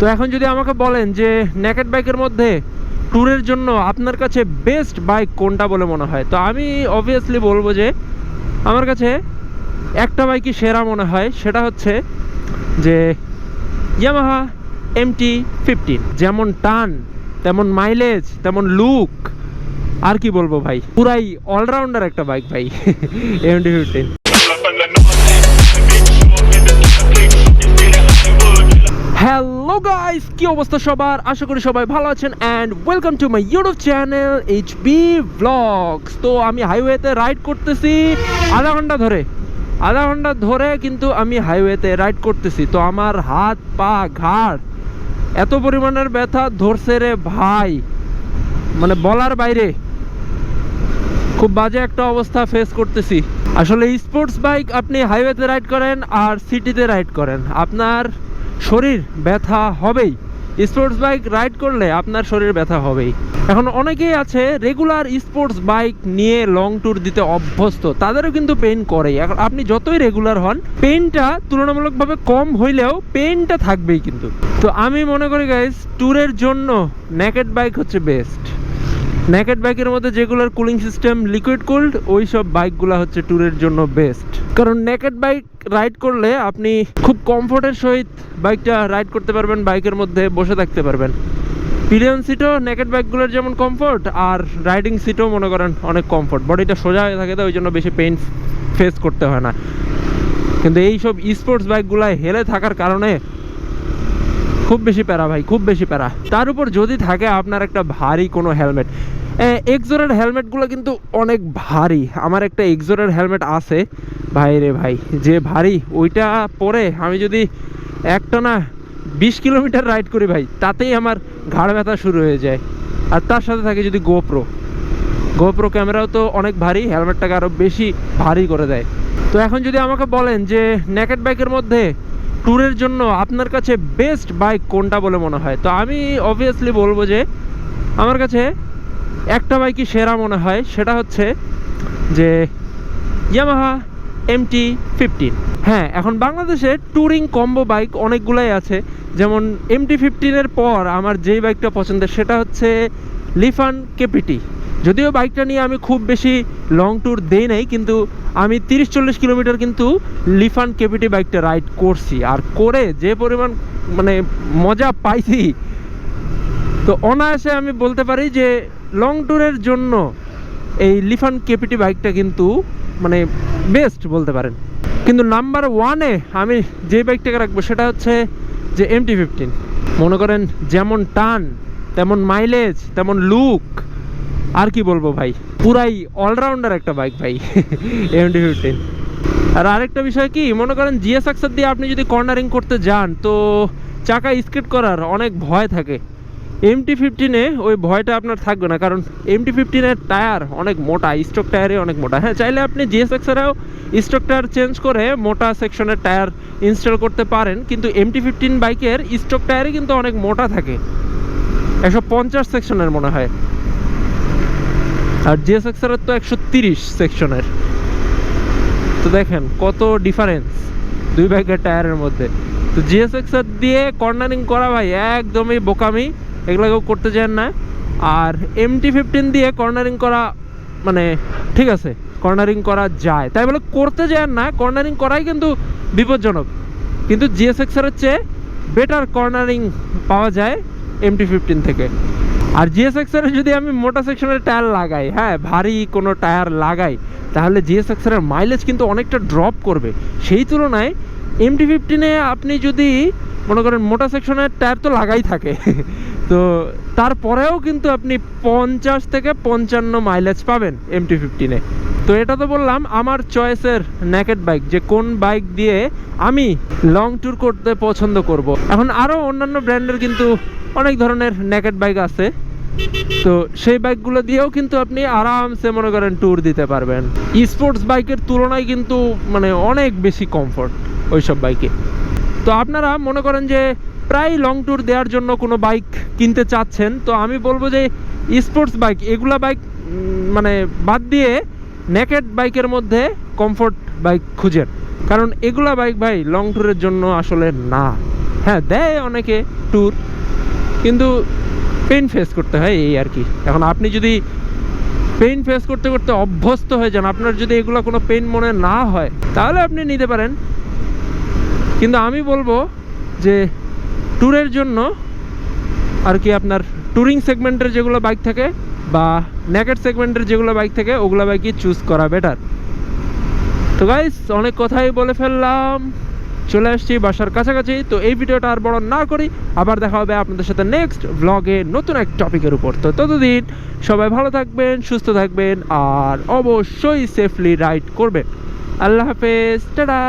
তো এখন যদি আমাকে বলেন যে নেকেট বাইকের মধ্যে ট্যুরের জন্য আপনার কাছে বেস্ট বাইক কোনটা বলে মনে হয়? তো আমি অবভিয়াসলি বলব যে আমার কাছে একটা বাইকই সেরা মনে হয়, সেটা হচ্ছে যে ইয়ামাহা এমটি ফিফটিন যেমন টান, তেমন মাইলেজ তেমন লুক আর কি বলব ভাই? পুরাই অলরাউন্ডার একটা বাইক ভাই এমটি ফিফটিন হ্যালো গাইস কি অবস্থা সবার? আশা করি সবাই ভালো আছেন and welcome to my YouTube channel H B blogs তো আমি হাইওয়েতে রাইড করতেছি, আধা ঘণ্টা ধরে, আধা ঘণ্টা ধরে কিন্তু আমি হাইওয়েতে রাইড করতেছি। তো আমার হাত, পা, ঘাড় এত পরিমাণের ব্যথা ধরছে রে ভাই। মানে বলার বাইরে, খুব বাজে একটা অবস্থা ফেস করতেছি। আসলে স্পোর্টস বাইক আপনি হাইওয়েতে রাইড করেন আর সিটিতে রাইড করেন। আপনার শরীর ব্যথা হবেই। স্পোর্টস বাইক রাইড করলে আপনার শরীর ব্যথা হবেই। এখন অনেকেই আছে রেগুলার স্পোর্টস বাইক নিয়ে লং ট্যুর দিতে অভ্যস্ত। তাদেরও কিন্তু পেইন করে এখন আপনি যতই রেগুলার হন, পেইনটা তুলনামূলকভাবে কম হইলেও পেইনটা থাকবেই কিন্তু। তো আমি মনে করি গাইজ ট্যুরের জন্য নেকেড বাইক হচ্ছে বেস্ট নেকেড বাইকের মধ্যে যেগুলোর কুলিং সিস্টেম লিকুইড কুলড ওই সব বাইকগুলো হচ্ছে ট্যুরের জন্য বেস্ট কারণ নেকেড বাইক রাইড করলে আপনি খুব কমফোর্টের সহিত বাইকটা রাইড করতে পারবেন, বাইকের মধ্যে বসে থাকতে পারবেন। পিলিয়ন সিটও নেকেড বাইকগুলোর যেমন কমফোর্ট আর রাইডিং সিটও মনে করেন অনেক কমফোর্ট বডিটা সোজা হয়ে থাকে তো, ওই জন্য বেশি পেইন ফেস করতে হয় না। কিন্তু এই সব স্পোর্টস বাইকগুলো হেলে থাকার কারণে খুব বেশি প্যারা ভাই, খুব বেশি প্যারা। তার উপর যদি থাকে আপনার একটা ভারী কোনো হেলমেট। এক্সোরের হেলমেটগুলো কিন্তু অনেক ভারী। আমার একটা এক্সোরের হেলমেট আছে। ভাই রে ভাই, যে ভারী, ওইটা পরে আমি যদি একটা না বিশ কিলোমিটার রাইড করি ভাই, তাতেই আমার ঘাড় ব্যথা শুরু হয়ে যায়। আর তার সাথে থাকে যদি গোপ্রো। গোপ্রো ক্যামেরাও তো অনেক ভারী, হেলমেটটাকে আরও বেশি ভারী করে দেয়। তো এখন যদি আমাকে বলেন যে নেকেট বাইকের মধ্যে ট্যুরের জন্য আপনার কাছে বেস্ট বাইক কোনটা বলে মনে হয়? তো আমি অবভিয়াসলি বলব যে আমার কাছে একটা বাইকই সেরা মনে হয়, সেটা হচ্ছে যে ইয়ামাহা এমটি ফিফটিন হ্যাঁ এখন বাংলাদেশে ট্যুরিং কম্বো বাইক অনেকগুলাই আছে। যেমন এমটি ফিফটিনের পর আমার যেই বাইকটা পছন্দের, সেটা হচ্ছে লিফান কেপিটি যদিও বাইকটা নিয়ে আমি খুব বেশি লং ট্যুর দেই নাই, কিন্তু আমি তিরিশ চল্লিশ কিলোমিটার কিন্তু লিফান কেপিটি বাইকটা রাইড করছি। আর করে যে পরিমাণ মানে মজা পাইছি, তো অনায়াসে আমি বলতে পারি যে লং ট্যুরের জন্য এই লিফান কেপিটি বাইকটা কিন্তু মানে বেস্ট বলতে পারেন। কিন্তু নাম্বার ওয়ানে আমি যে বাইকটাকে রাখব সেটা হচ্ছে যে এমটি ফিফটিন মনে করেন যেমন টান, তেমন মাইলেজ তেমন লুক আর কি বলব ভাই? পুরাই অলরাউন্ডার একটা বাইক ভাই এমটি ফিফটিন আর আরেকটা বিষয় কি, মনে করেন জিএস আক্সার দিয়ে আপনি যদি কর্নারিং করতে যান, তো চাকা স্কেট করার অনেক ভয় থাকে। এমটি ফিফটিনে ওই ভয়টা আপনার থাকবে না, কারণ এমটি ফিফটিনের টায়ার অনেক মোটা স্টক টায়ারে অনেক মোটা। হ্যাঁ চাইলে আপনি জিএস এক্সেরাও স্টক টায়ার চেঞ্জ করে মোটা সেকশনের টায়ার ইনস্টল করতে পারেন, কিন্তু এমটি ফিফটিন বাইকের স্টক টায়ারে কিন্তু অনেক মোটা থাকে। একশো পঞ্চাশ সেকশনের মনে হয়। আর জিএস এক্সের তো একশো তিরিশ সেকশনের তো দেখেন কত ডিফারেন্স দুই ব্যাগের টায়ারের মধ্যে। তো জিএস এক্সের দিয়ে কর্নারিং করা ভাই একদমই বোকামি, এগুলো কেউ করতে চান না। আর এমটি ফিফটিন দিয়ে কর্নারিং করা মানে ঠিক আছে কর্নারিং করা যায়। তাই বলে করতে যান না কর্নারিং করাই কিন্তু বিপজ্জনক। কিন্তু জিএস এক্সের চেয়ে বেটার কর্নারিং পাওয়া যায় এমটি ফিফটিন থেকে। আর জিএস এর যদি আমি মোটা সেকশনের টায়ার লাগাই হ্যাঁ ভারী কোনো টায়ার লাগাই, তাহলে জিএসএক্স এর মাইলেজ কিন্তু অনেকটা ড্রপ করবে। সেই তুলনায় এমটি ফিফটিনে আপনি যদি মনে করেন মোটা সেকশনের টায়ার তো লাগাই থাকে, তো তারপরেও কিন্তু আপনি পঞ্চাশ থেকে পঞ্চান্ন মাইলেজ পাবেন এমটি ফিফটিনে তো এটা তো বললাম, আমার চয়েসের নেকেড বাইক যে কোন বাইক দিয়ে আমি লং ট্যুর করতে পছন্দ করব। এখন আরও অন্যান্য ব্র্যান্ডের কিন্তু অনেক ধরনের নেকেড বাইক আছে। তো সেই বাইকগুলো দিয়েও কিন্তু আপনি আরামসে মনে করেন ট্যুর দিতে পারবেন। স্পোর্টস বাইকের তুলনায় কিন্তু মানে অনেক বেশি কমফোর্ট ওইসব বাইকে তো আপনারা মনে করেন যে প্রায় লং ট্যুর দেওয়ার জন্য কোনো বাইক কিনতে চাচ্ছেন, তো আমি বলব যে স্পোর্টস বাইক এগুলা বাইক মানে বাদ দিয়ে নেকেড বাইকের মধ্যে কমফোর্ট বাইক খুঁজেন। কারণ এগুলা বাইক ভাই লং ট্যুরের জন্য আসলে না। হ্যাঁ দেয় অনেকে ট্যুর কিন্তু পেন ফেস করতে হয়, এই আর কি। এখন আপনি যদি পেন ফেস করতে করতে অভ্যস্ত হয়ে যান, আপনার যদি এগুলো কোনো পেন মনে না হয়, তাহলে আপনি নিতে পারেন। কিন্তু আমি বলব যে ট্যুরের জন্য আর কি আপনার ট্যুরিং সেগমেন্টের যেগুলো বাইক থাকে বা নেকেট সেগমেন্টের যেগুলো বাইক থাকে, ওগুলো বাইকই চুজ করা বেটার তো গাইস অনেক কথাই বলে ফেললাম। চলে আসছি বাসার কাছাকাছি। তো এই ভিডিওটা আর বড় না করি, আবার দেখা হবে আপনাদের সাথে নেক্সট ব্লগে নতুন এক টপিকের উপর। তো ততদিন সবাই ভালো থাকবেন, সুস্থ থাকবেন, আর অবশ্যই সেফলি রাইড করবেন। আল্লাহ হাফেজ, টাটা!